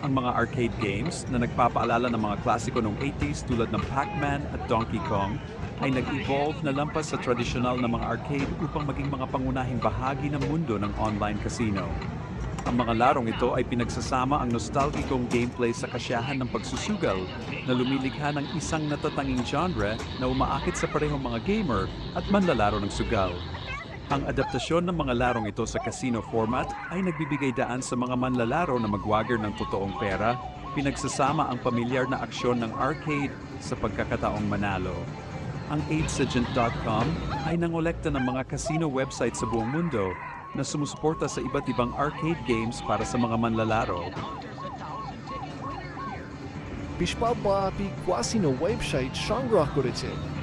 ang mga arcade games na nagpapaalala ng mga klasiko noong 80s tulad ng Pac-Man at Donkey Kong ay nag-evolve na lampas sa tradisyonal na mga arcade upang maging mga pangunahing bahagi ng mundo ng online casino. Ang mga larong ito ay pinagsasama ang nostalgikong gameplay sa kasyahan ng pagsusugal na lumilikha ng isang natatanging genre na umaakit sa parehong mga gamer at manlalaro ng sugal. Ang adaptasyon ng mga larong ito sa casino format ay nagbibigay daan sa mga manlalaro na magwager ng totoong pera, pinagsasama ang pamilyar na aksyon ng arcade sa pagkakataong manalo. Ang aidsagent.com ay nangolekta ng mga casino website sa buong mundo na sumusuporta sa iba't ibang arcade games para sa mga manlalaro. Pişbabba bir Guasino website şangrak üretin.